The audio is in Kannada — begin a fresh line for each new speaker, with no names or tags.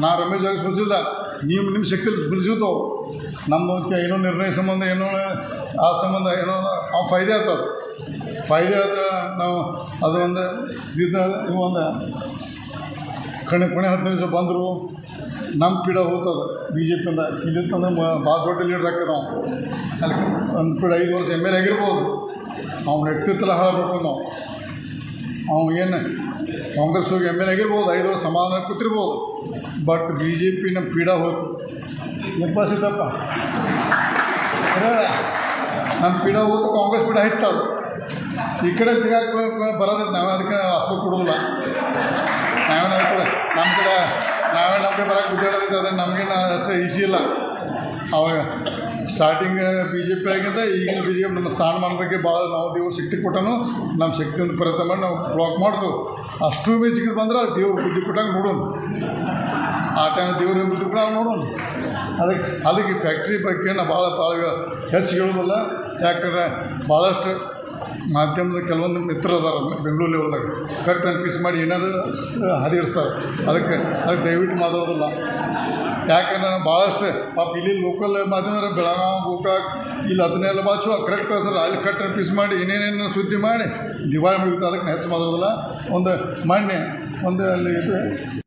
ನಾ ರಮೇಶ್ ಜಾಗ ಸೂಚಿಸಿಲ್ಲ ನೀವು ನಿಮ್ಮ ಶಕ್ತಿಯಲ್ಲಿ ಸೂಚಿಸಿದ್ದು ನಮ್ಮ ಏನೋ ನಿರ್ಣಯ ಸಂಬಂಧ, ಏನೋ ಆ ಸಂಬಂಧ, ಏನೋ ಅವ್ನು ಫಾಯ್ದೆ ಆಗ್ತದೆ ಫಾಯ್ದೆ ಆದ ನಾವು ಅದು ಒಂದು ಒಂದು. ಕಣೆ, ಕೊನೆ ಹತ್ತು ನಿಮಿಷ ಬಂದರು ನಮ್ಮ ಪೀಡ ಹೋಗ್ತದೆ ಬಿ ಜೆ ಪಿಯಿಂದ ಇಲ್ಲಿ ತಂದ್ರೆ ಭಾಳ ದೊಡ್ಡ ಲೀಡರ್ ಆಗ್ತದೆ ನಾವು. ಅಲ್ಲಿ ಒಂದು ಪೀಡ ಐದು ವರ್ಷ ಎಂ ಎಲ್ ಎ ಆಗಿರ್ಬೋದು. ಅವ್ನ ವ್ಯಕ್ತಿತ್ವ ಹಾಳಬೇಕು ನಾವು. ಅವ್ನು ಏನು ಕಾಂಗ್ರೆಸ್ ಹೋಗಿ ಎಂ ಎಲ್ ಆಗಿರ್ಬೋದು, ಐದು ವರ್ಷ ಸಮಾಧಾನ ಕೊಟ್ಟಿರ್ಬೋದು. ಬಟ್ ಬಿ ಜೆ ಪಿನ ಪೀಡ ಹೋಯ್ತು. ಎಪ್ಪ ಸಿದ್ದಪ್ಪ. ನಮ್ಮ ಪೀಡ ಹೋಯ್ತು, ಕಾಂಗ್ರೆಸ್ ಪೀಡ ಹಿತ್ತದು ಈ ಕಡೆ ಸಿಗಾಕ ಬರೋದೈತೆ ನಾವೇ ಅದಕ್ಕೆ ಅಷ್ಟು ಕೊಡೋದಿಲ್ಲ. ನಾವೇನು ಕಡೆ ನಮ್ಮ ಕಡೆ ನಾವೇ ನಮ್ಮ ಕಡೆ ಬರೋಕೆ ಗುದ್ದಾಡೋದೈತೆ ಅದನ್ನು ನಮಗೇನು ಅಷ್ಟು ಈಸಿ ಇಲ್ಲ. ಅವಾಗ ಸ್ಟಾರ್ಟಿಂಗ್ ಬಿ ಜೆ ಪಿ ಆಗಿಂದ ಈಗಿನ ಬಿ ಜೆ ಪಿ ನಮ್ಮ ಸ್ಥಾನಮಾನದಕ್ಕೆ ಭಾಳ ನಾವು ದೇವ್ರು ಶಕ್ತಿ ಕೊಟ್ಟನು, ನಮ್ಮ ಶಕ್ತಿಯಿಂದ ಪ್ರಯತ್ನ ಮಾಡಿ ನಾವು ಬ್ಲಾಕ್ ಮಾಡ್ದು. ಅಷ್ಟು ಮೆಚ್ಚಿಗೆ ಬಂದ್ರೆ ದೇವ್ರ ಬುದ್ಧಿ ಕೊಟ್ಟಾಗ ನೋಡೋಣ ಆ ಟೈಮ್ ದೇವ್ರ ಬುದ್ಧಿ ಕೂಡ ನೋಡೋಣ ಅದಕ್ಕೆ ಅಲ್ಲಿಗೆ ಫ್ಯಾಕ್ಟ್ರಿ ಬಗ್ಗೆ ನಾವು ಭಾಳ ಭಾಳ ಹೆಚ್ಚು ಹೇಳೋದಲ್ಲ. ಯಾಕಂದ್ರೆ ಭಾಳಷ್ಟು ಮಾಧ್ಯಮದ ಕೆಲವೊಂದು ಮಿತ್ರ ಅದಾರ ಬೆಂಗಳೂರು ಲೆವೆಲ್ದಾಗ ಕಟ್ ಆ್ಯಂಡ್ ಪೀಸ್ ಮಾಡಿ ಏನಾದ್ರು ಹದಿರ್ಸ್ತಾರೆ ಅದಕ್ಕೆ ಅದಕ್ಕೆ ದಯವಿಟ್ಟು ಮಾತಾಡೋದಿಲ್ಲ. ಯಾಕಂದ್ರೆ ಭಾಳಷ್ಟು, ಪಾಪ ಇಲ್ಲಿ ಲೋಕಲ್ ಮಾಧ್ಯಮ ಬೆಳಗಾವಿ ಗೋಕಾಕ್, ಇಲ್ಲಿ ಅದನ್ನೆಲ್ಲ ಚಲೋ ಕರೆಕ್ಟ್ ಕಳಿಸ್ತಾರೆ ಅಲ್ಲಿ ಕಟ್ ಆ್ಯಂಡ್ ಪೀಸ್ ಮಾಡಿ ಏನೇನೇನು ಸುದ್ದಿ ಮಾಡಿ ದಿವಾಳಿ ಮುಗಿತು. ಅದಕ್ಕೆ ಹೆಚ್ಚು ಮಾತಾಡೋದಿಲ್ಲ. ಒಂದು ಮೊನ್ನೆ ಒಂದು ಅಲ್ಲಿ ಇದು